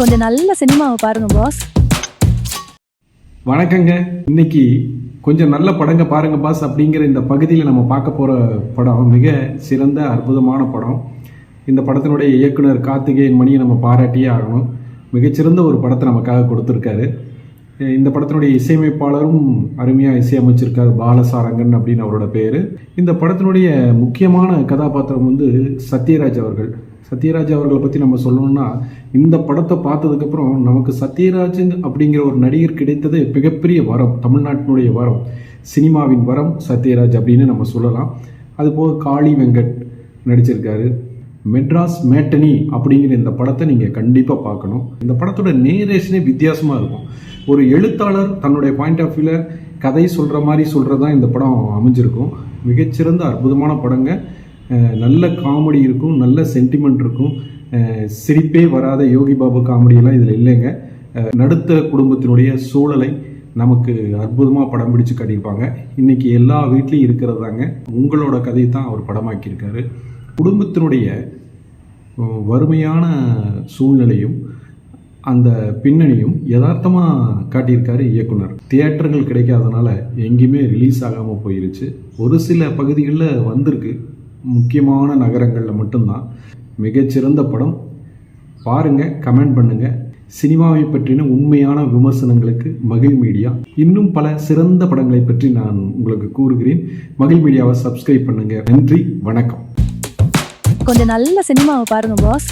கொஞ்சம் நல்ல சினிமாவை பாருங்க பாஸ் வணக்கங்க. இன்னைக்கு கொஞ்சம் நல்ல படங்க பாருங்க பாஸ் அப்படிங்கிற இந்த பகுதியில் நம்ம பார்க்க போகிற படம் மிக சிறந்த அற்புதமான படம். இந்த படத்தினுடைய இயக்குனர் கார்த்திகேயன் மணியை நம்ம பாராட்டியே ஆகணும். மிகச்சிறந்த ஒரு படத்தை நமக்காக கொடுத்துருக்காரு. இந்த படத்தினுடைய இசையமைப்பாளரும் அருமையாக இசையமைச்சிருக்காரு பாலசாரங்கன் அப்படின்னு அவரோட பேர். இந்த படத்தினுடைய முக்கியமான கதாபாத்திரம் வந்து சத்யராஜ் அவர்கள். சத்யராஜ் அவர்களை பற்றி நம்ம சொல்லணும்னா இந்த படத்தை பார்த்ததுக்கப்புறம் நமக்கு சத்யராஜ் அப்படிங்கிற ஒரு நடிகர் கிடைத்தது மிகப்பெரிய வரம் தமிழ்நாட்டினுடைய வரம். சினிமாவின் வரம் சத்யராஜ் அப்படின்னு நம்ம சொல்லலாம். அதுபோக காளி வெங்கட் நடிச்சிருக்காரு. மெட்ராஸ் மேட்டனி அப்படிங்கிற இந்த படத்தை நீங்கள் கண்டிப்பாக பார்க்கணும். இந்த படத்தோட நேரேஷனே வித்தியாசமாக இருக்கும். ஒரு எழுத்தாளர் தன்னுடைய பாயிண்ட் ஆஃப் வியூவில் கதை சொல்கிற மாதிரி சொல்கிறது தான் இந்த படம் அமைஞ்சிருக்கும். மிகச்சிறந்த அற்புதமான படங்க. நல்ல காமெடி இருக்கும் நல்ல சென்டிமெண்ட் இருக்கும். சிரிப்பே வராத யோகி பாபு காமெடியெல்லாம் இதில் இல்லைங்க. நடுத்த குடும்பத்தினுடைய சூழலை நமக்கு அற்புதமாக படம் பிடிச்சு கட்டியிருப்பாங்க. இன்னைக்கு எல்லா வீட்லேயும் இருக்கிறதாங்க உங்களோட கதையை தான் அவர் படமாக்கியிருக்காரு. குடும்பத்தினுடைய வறுமையான சூழ்நிலையும் அந்த பின்னணியும் யதார்த்தமாக காட்டியிருக்காரு இயக்குனர். தியேட்டர்கள் கிடைக்காதனால எங்கேயுமே ரிலீஸ் ஆகாமல் போயிருச்சு. ஒரு சில பகுதிகளில் வந்திருக்கு. முக்கியமான நகரங்களில் மட்டும்தான். மிகச்சிறந்த படம். பாருங்கள் கமெண்ட் பண்ணுங்கள் சினிமாவை பற்றின உண்மையான விமர்சனங்களுக்கு மகிழ் மீடியா. இன்னும் பல சிறந்த படங்களை பற்றி நான் உங்களுக்கு கூறுகிறேன். மகிழ் மீடியாவை சப்ஸ்கிரைப் பண்ணுங்கள் நன்றி வணக்கம். கொஞ்சம் நல்ல சினிமாவை பாருங்க பாஸ்